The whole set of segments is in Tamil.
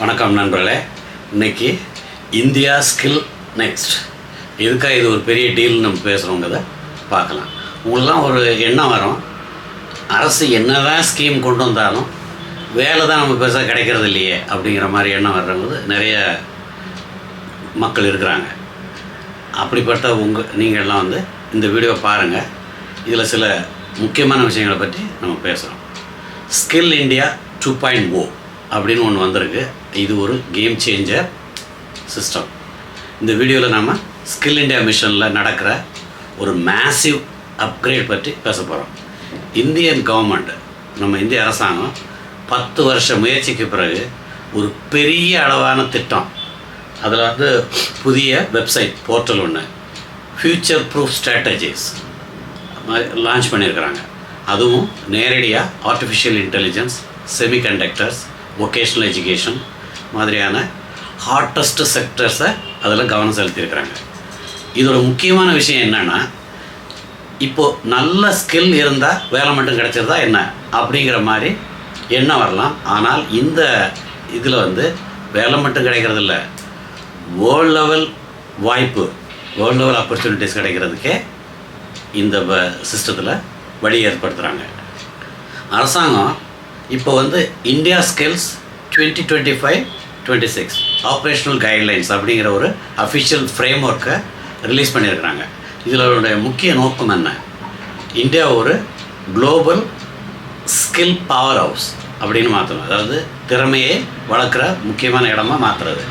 வணக்கம் நண்பர்களே. இன்னைக்கு இந்தியா ஸ்கில் நெக்ஸ்ட். இதுக்காக இது ஒரு பெரிய டீல் நம்ம பேசுகிறோங்கிறத பார்க்கலாம். உங்களுக்குலாம் ஒரு எண்ணம் வரும். அரசு என்னதான் ஸ்கீம் கொண்டு வந்தாலும் வேலை தான் நம்ம பெருசாக கிடைக்கிறது இல்லையே அப்படிங்கிற மாதிரி எண்ணம் வர்றவங்க நிறைய மக்கள் இருக்கிறாங்க. அப்படிப்பட்ட உங்கள் நீங்கள்லாம் வந்து இந்த வீடியோ பாருங்கள் இதில் சில முக்கியமான விஷயங்களை பற்றி நம்ம பேசுகிறோம் skill India two point O அப்படின்னு ஒன்று வந்திருக்கு. இது ஒரு கேம் சேஞ்சர் சிஸ்டம் இந்த வீடியோவில் நாம் ஸ்கில் இண்டியா மிஷனில் நடக்கிற ஒரு மேசிவ் அப்கிரேட் பற்றி பேச போகிறோம் இந்தியன் கவர்மெண்ட் நம்ம இந்திய அரசாங்கம் பத்து வருஷ முயற்சிக்கு பிறகு ஒரு பெரிய அளவான திட்டம். அதில் வந்து புதிய வெப்சைட் போர்ட்டல் ஒன்று ஃப்யூச்சர் ப்ரூஃப் ஸ்ட்ராட்டஜிஸ் லான்ச் பண்ணியிருக்கிறாங்க. அதுவும் நேரடியாக artificial intelligence semiconductors vocational education மாதிரியான ஹாட்டஸ்ட் செக்டர்ஸை அதில் கவனம் செலுத்தியிருக்கிறாங்க. இதோட முக்கியமான விஷயம் என்னென்னா இப்போது நல்ல ஸ்கில் இருந்தால் வேலை மட்டும் கிடச்சிருந்தா என்ன? அப்படிங்கிற மாதிரி எண்ணம் வரலாம். ஆனால் இந்த இதில் வந்து வேலை மட்டும் கிடைக்கிறது இல்லை. வேர்ல்ட் லெவல் வாய்ப்பு வேர்ல்ட் லெவல் ஆப்பர்ச்சுனிட்டிஸ் கிடைக்கிறதுக்கே இந்த சிஸ்டத்தில் வழி ஏற்படுத்துகிறாங்க அரசாங்கம் இப்போ வந்து India skills twenty twenty five twenty six operational guidelines அப்படிங்கிற ஒரு அஃபிஷியல் ஃப்ரேம் ஒர்க்கை ரிலீஸ் பண்ணியிருக்கிறாங்க. இதில் முக்கிய நோக்கம் என்ன? இந்தியா ஒரு குளோபல் ஸ்கில் பவர் ஹவுஸ் அப்படின்னு மாற்றணும் அதாவது திறமையை வளர்க்குற முக்கியமான இடமா மாற்றுறது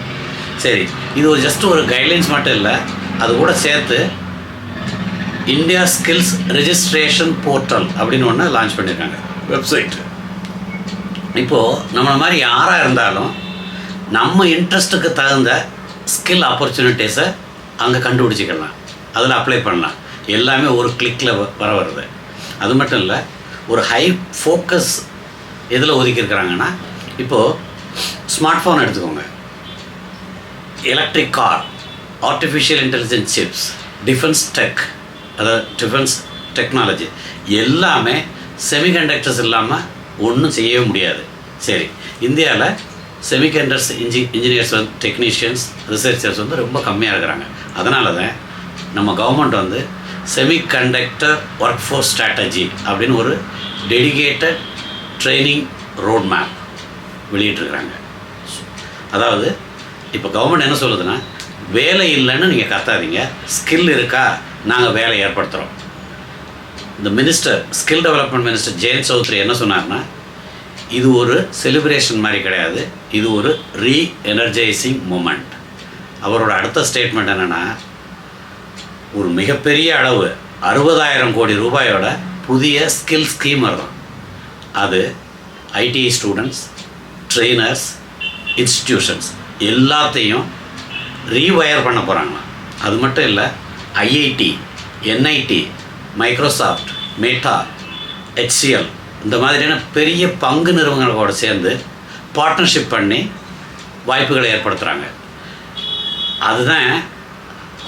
சரி இது ஒரு ஜஸ்ட் ஒரு கைட்லைன்ஸ் மட்டும் இல்லை அது கூட சேர்த்து இந்தியா ஸ்கில்ஸ் ரெஜிஸ்ட்ரேஷன் போர்ட்டல் அப்படின்னு ஒன்று லான்ச் பண்ணியிருக்காங்க. வெப்சைட் இப்போது நம்மளை மாதிரி யாராக இருந்தாலும் நம்ம இன்ட்ரெஸ்ட்டுக்கு தகுந்த ஸ்கில் ஆப்பர்ச்சுனிட்டிஸை அங்கே கண்டுபிடிச்சிக்கலாம். அதில் அப்ளை பண்ணலாம். எல்லாமே ஒரு கிளிக்கில் வர வருது. அது மட்டும் இல்லை ஒரு ஹை ஃபோக்கஸ் எதில் ஒதுக்கியிருக்கிறாங்கன்னா இப்போது ஸ்மார்ட் ஃபோன் எடுத்துக்கோங்க. Electric car artificial intelligence chips defence tech அதாவது டிஃபென்ஸ் டெக்னாலஜி எல்லாமே செமிகண்டக்டர்ஸ் இல்லாமல் ஒன்றும் செய்யவே முடியாது. சரி இந்தியாவில் செமிகண்டர்ஸ் இன்ஜி இன்ஜினியர்ஸ் வந்து டெக்னீஷியன்ஸ் ரிசர்ச்சர்ஸ் வந்து ரொம்ப கம்மியாக இருக்கிறாங்க. அதனால தான் நம்ம கவர்மெண்ட் வந்து செமிகண்டக்டர் ஒர்க் ஃபோர்ஸ் ஸ்ட்ராட்டஜி அப்படின்னு ஒரு டெடிகேட்டட் ட்ரைனிங் ரோட் மேப் வெளியிட்டிருக்கிறாங்க. அதாவது இப்போ கவர்மெண்ட் என்ன சொல்லுதுன்னா வேலை இல்லைன்னு நீங்கள் கத்தாதீங்க. ஸ்கில் இருக்கா? நாங்கள் வேலை ஏற்படுத்துகிறோம் இந்த minister skill development minister Jayant Chaudhary என்ன சொன்னார்னா இது ஒரு செலிப்ரேஷன் மாதிரி கிடையாது. இது ஒரு ரீ எனர்ஜைசிங் மூமெண்ட் அவரோட அடுத்த ஸ்டேட்மெண்ட் என்னென்னா ஒரு மிகப்பெரிய அளவு அறுபதாயிரம் கோடி ரூபாயோட புதிய ஸ்கில் ஸ்கீம் வரும் அது ஐடிஐ ஸ்டூடெண்ட்ஸ் ட்ரெயினர்ஸ் இன்ஸ்டிடியூஷன்ஸ் எல்லாத்தையும் ரீவயர் பண்ண போகிறாங்க அது மட்டும் இல்லை IIT NIT Microsoft Meta HCL இந்த மாதிரியான பெரிய பங்கு நிறுவனங்களோட சேர்ந்து பார்ட்னர்ஷிப் பண்ணி வாய்ப்புகளை ஏற்படுத்துகிறாங்க அதுதான்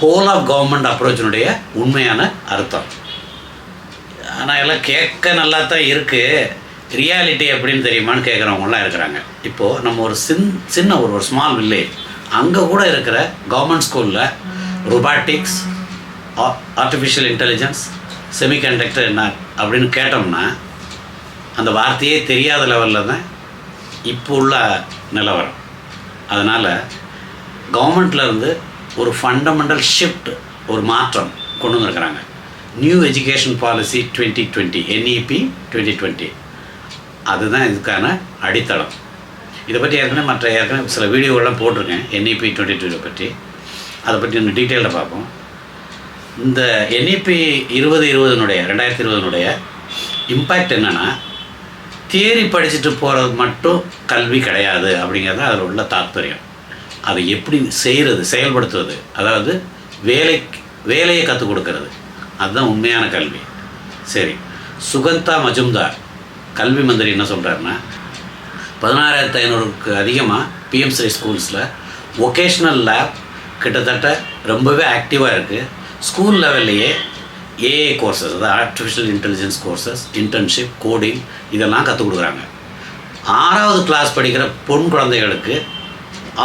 ஹோல் ஆஃப் கவர்மெண்ட் அப்ரோச்சினுடைய உண்மையான அர்த்தம். ஆனால் எல்லாம் கேட்க நல்லா தான் இருக்குது ரியாலிட்டி எப்படின்னு தெரியுமான்னு கேட்குறவங்களாம் இருக்கிறாங்க. இப்போது நம்ம ஒரு சின் சின்ன ஒரு ஒரு ஸ்மால் வில்லேஜ் அங்கே கூட இருக்கிற கவர்மெண்ட் ஸ்கூலில் ரொபாட்டிக்ஸ் ஆர்டிஃபிஷியல் இன்டெலிஜென்ஸ் செமிகண்டக்டர் என்ன அப்படின்னு கேட்டோம்னா அந்த வார்த்தையே தெரியாத லெவலில் தான் இப்போ உள்ள நிலவரம் அதனால் கவர்மெண்ட்லேருந்து ஒரு ஃபண்டமெண்டல் ஷிஃப்ட் ஒரு மாற்றம் கொண்டு வந்திருக்கிறாங்க. New education policy twenty twenty NEP twenty twenty அதுதான் இதுக்கான அடித்தளம். இதை பற்றி ஏற்கனவே மற்ற ஏற்கனவே சில வீடியோவெல்லாம் போட்டிருக்கேன் என்இபி டுவெண்ட்டி டுவெண்ட்டி பற்றி. அதை பற்றி இன்னும் டீட்டெயிலில் பார்ப்போம். இந்த என்இபி இருபது இருபதுனுடைய ரெண்டாயிரத்தி இருபதுனுடைய இம்பேக்ட் என்னென்னா தியரி படிச்சுட்டு போகிறது மட்டும் கல்வி கிடையாது அப்படிங்கிறது அதில் உள்ள தாத்பரியம். அதை எப்படி செய்கிறது செயல்படுத்துவது அதாவது வேலை வேலையை கற்றுக் கொடுக்கறது. அதுதான் உண்மையான கல்வி. சரி சுகந்தா மஜும்தார் கல்வி மந்திரி என்ன சொல்கிறாருன்னா பதினாறாயிரத்து ஐநூறுக்கு அதிகமாக பிஎம்சி ஸ்கூல்ஸில் ஒகேஷ்னல் லேப் கிட்டத்தட்ட ரொம்பவே ஆக்டிவாக இருக்குது ஸ்கூல் லெவல்லையே ஏஐ கோர்சஸ் அதாவது artificial intelligence courses internship coding இதெல்லாம் கற்றுக் கொடுக்குறாங்க. ஆறாவது கிளாஸ் படிக்கிற பொன் குழந்தைகளுக்கு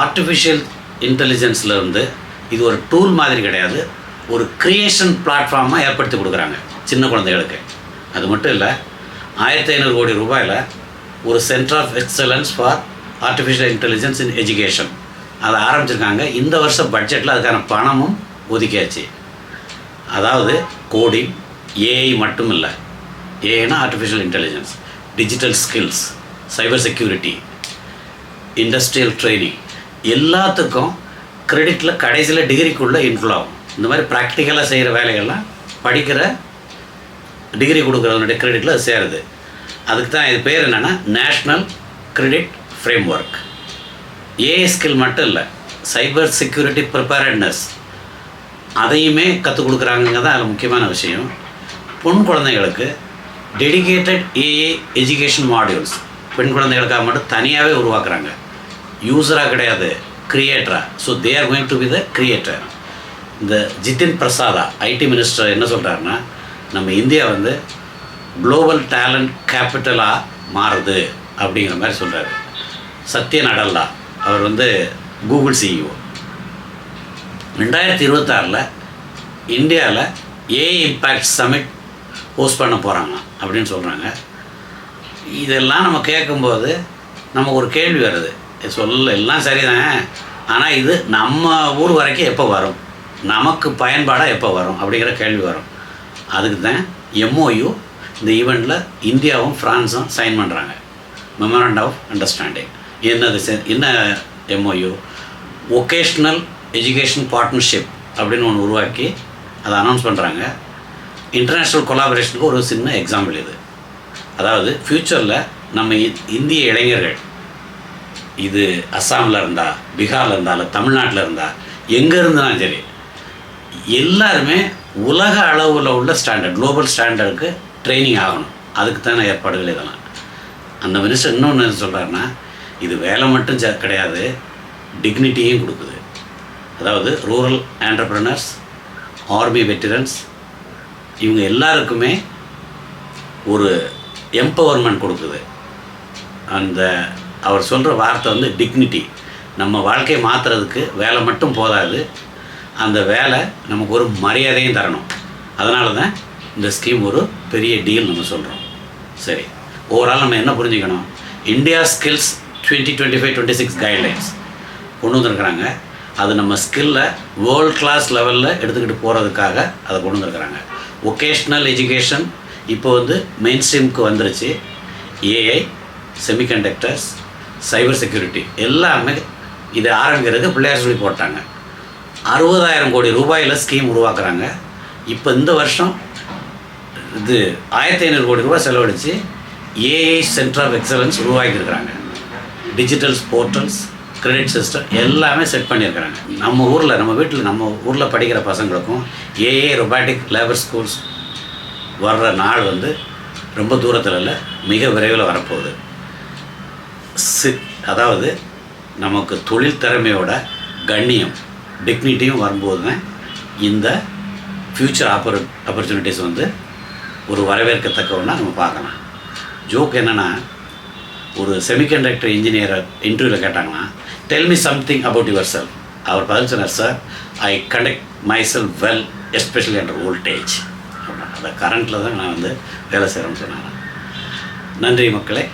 ஆர்டிஃபிஷியல் இன்டெலிஜென்ஸ்லேருந்து இது ஒரு டூல் மாதிரி கிடையாது ஒரு க்ரியேஷன் பிளாட்ஃபார்மாக ஏற்படுத்தி கொடுக்குறாங்க சின்ன குழந்தைகளுக்கு. அது மட்டும் இல்லை ஆயிரத்தி ஐநூறு கோடி ரூபாயில் ஒரு centre of excellence for artificial intelligence in education அதை ஆரம்பிச்சிருக்காங்க. இந்த வருஷம் பட்ஜெட்டில் அதுக்கான பணமும் ஒதுக்கியாச்சு. அதாவது கோடிங் ஏஐ மட்டும் இல்லை ஏஐனா artificial intelligence digital skills cyber security industrial training எல்லாத்துக்கும் கிரெடிட்டில் கடைசியில் டிகிரிக்குள்ளே இன்க்ளூட் ஆகும். இந்த மாதிரி ப்ராக்டிக்கலாக செய்கிற வேலைகள்லாம் படிக்கிற டிகிரி கொடுக்குறவனுடைய கிரெடிட்டில் அது சேருது. அதுக்கு தான் இது பேர் என்னென்னா national credit framework AI skill மட்டும் இல்லை சைபர் செக்யூரிட்டி ப்ரிப்பேர்ட்னஸ் அதையுமே கற்றுக் கொடுக்குறாங்க தான் அதில் முக்கியமான விஷயம். பொன் குழந்தைகளுக்கு டெடிகேட்டட் ஏஏ எஜுகேஷன் மாடியூல்ஸ் பெண் குழந்தைகளுக்காக மட்டும் தனியாகவே உருவாக்குறாங்க. யூஸராக கிடையாது கிரியேட்டராக so they are going to be the creator இந்த ஜிதின் பிரசாதா ஐடி மினிஸ்டர் என்ன சொல்கிறாருன்னா நம்ம இந்தியா வந்து குளோபல் டேலண்ட் கேபிட்டலாக மாறுது அப்படிங்கிற மாதிரி சொல்கிறாரு சத்ய நடல்லா அவர் வந்து கூகுள் சிஇஓ ரெண்டாயிரத்தி இருபத்தாறில் இந்தியாவில் ஏ இம்பேக்ட் சமிட் ஹோஸ்ட் பண்ண போகிறாங்க அப்படின்னு சொல்கிறாங்க இதெல்லாம் நம்ம கேட்கும்போது நமக்கு ஒரு கேள்வி வருது. இது சொல்ல எல்லாம் சரிதான். ஆனால் இது நம்ம ஊர் வரைக்கும் எப்போ வரும்? நமக்கு பயன்பாடாக எப்போ வரும்? அப்படிங்கிற கேள்வி வரும். அதுக்கு தான் எம்ஓயு இந்த ஈவெண்ட்டில் இந்தியாவும் ஃப்ரான்ஸும் சைன் பண்ணுறாங்க மெமரண்ட் ஆஃப் அண்டர்ஸ்டாண்டிங் என்னது செ- என்ன எம்ஓயு ஒகேஷ்னல் எஜுகேஷன் பார்ட்னர்ஷிப் அப்படின்னு ஒன்று உருவாக்கி அதை அனௌன்ஸ் பண்ணுறாங்க இன்டர்நேஷ்னல் கொலாபரேஷனுக்கு ஒரு சின்ன எக்ஸாம்பிள் இது. அதாவது ஃப்யூச்சரில் நம்ம இந்திய இளைஞர்கள் இது அஸ்ஸாமில் இருந்தால் பீகாரில் இருந்தால் இல்லை தமிழ்நாட்டில் இருந்தால் எங்கே இருந்தாலும் சரி எல்லாருமே உலக அளவில் உள்ள ஸ்டாண்டர்ட் குளோபல் ஸ்டாண்டர்டுக்கு ட்ரைனிங் ஆகணும். அதுக்கு தானே ஏற்பாடுகள் இதெல்லாம். அந்த மினிஸ்டர் இன்னொன்று சொல்கிறாருன்னா இது வேலை மட்டும் கிடையாது டிக்னிட்டியும் கொடுக்குது. அதாவது ரூரல் ஆண்டர்பிரனர்ஸ் ஆர்மி வெட்டிரன்ஸ் இவங்க எல்லாருக்குமே ஒரு எம்பவர்மெண்ட் கொடுக்குது. அந்த அவர் சொல்கிற வார்த்தை வந்து டிக்னிட்டி நம்ம வாழ்க்கையை மாற்றுறதுக்கு வேலை மட்டும் போதாது. அந்த வேலை நமக்கு ஒரு மரியாதையும் தரணும். அதனால தான் இந்த ஸ்கீம் ஒரு பெரிய டீல் நம்ம சொல்கிறோம் சரி ஓவரால் நம்ம என்ன புரிஞ்சுக்கணும்? India skills twenty twenty five twenty six guidelines கொண்டு வந்திருக்கிறாங்க. அது நம்ம ஸ்கில்ல வேர்ல்ட் கிளாஸ் லெவலில் எடுத்துக்கிட்டு போகிறதுக்காக அதை கொண்டு வந்துருக்குறாங்க. ஒகேஷ்னல் எஜுகேஷன் இப்போ வந்து மெயின் ஸ்ட்ரீமுக்கு வந்துருச்சு ஏஐ செமிகண்டக்டர்ஸ் சைபர் செக்யூரிட்டி எல்லாமே இதை ஆரம்பிக்கிறதுக்கு பிள்ளையார் சொல்லி போட்டாங்க. அறுபதாயிரம் கோடி ரூபாயில் ஸ்கீம் உருவாக்குறாங்க. இப்போ இந்த வருஷம் இது ஆயிரத்தி ஐநூறு கோடி ரூபாய் செலவழித்து ஏஐ சென்டர் ஆஃப் எக்ஸலன்ஸ் உருவாக்கியிருக்கிறாங்க. டிஜிட்டல் போர்ட்டல்ஸ் கிரெடிட் சிஸ்டம் எல்லாமே செட் பண்ணியிருக்கிறாங்க. நம்ம ஊரில் நம்ம வீட்டில் நம்ம ஊரில் படிக்கிற பசங்களுக்கும் ஏஏ ரொபாட்டிக் லேபர் ஸ்கூல்ஸ் வர்ற நாள் வந்து ரொம்ப தூரத்தில் இல்லை மிக விரைவில் வரப்போகுது. சி அதாவது நமக்கு தொழில் திறமையோட கண்ணியம் டிக்னிட்டியும் வரும்போது தான் இந்த ஃப்யூச்சர் ஆப்பர் ஆப்பர்ச்சுனிட்டிஸ் வந்து ஒரு வரவேற்கத்தக்கவனா நம்ம பார்க்கலாம். ஜோக் என்னென்னா ஒரு செமிகண்டக்டர் இன்ஜினியரை இன்டர்வியூவில் கேட்டாங்கன்னா tell me something about your cell அவர் பதில் சொன்னார் sir I conduct my cell well especially under voltage அந்த கரண்ட்டில் தான் நான் வந்து வேலை செய்கிறேன்னு சொன்னாங்க நன்றி மக்களே.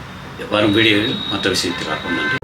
வரும் வீடியோவில் மற்ற விஷயத்தை பார்ப்போம். நன்றி.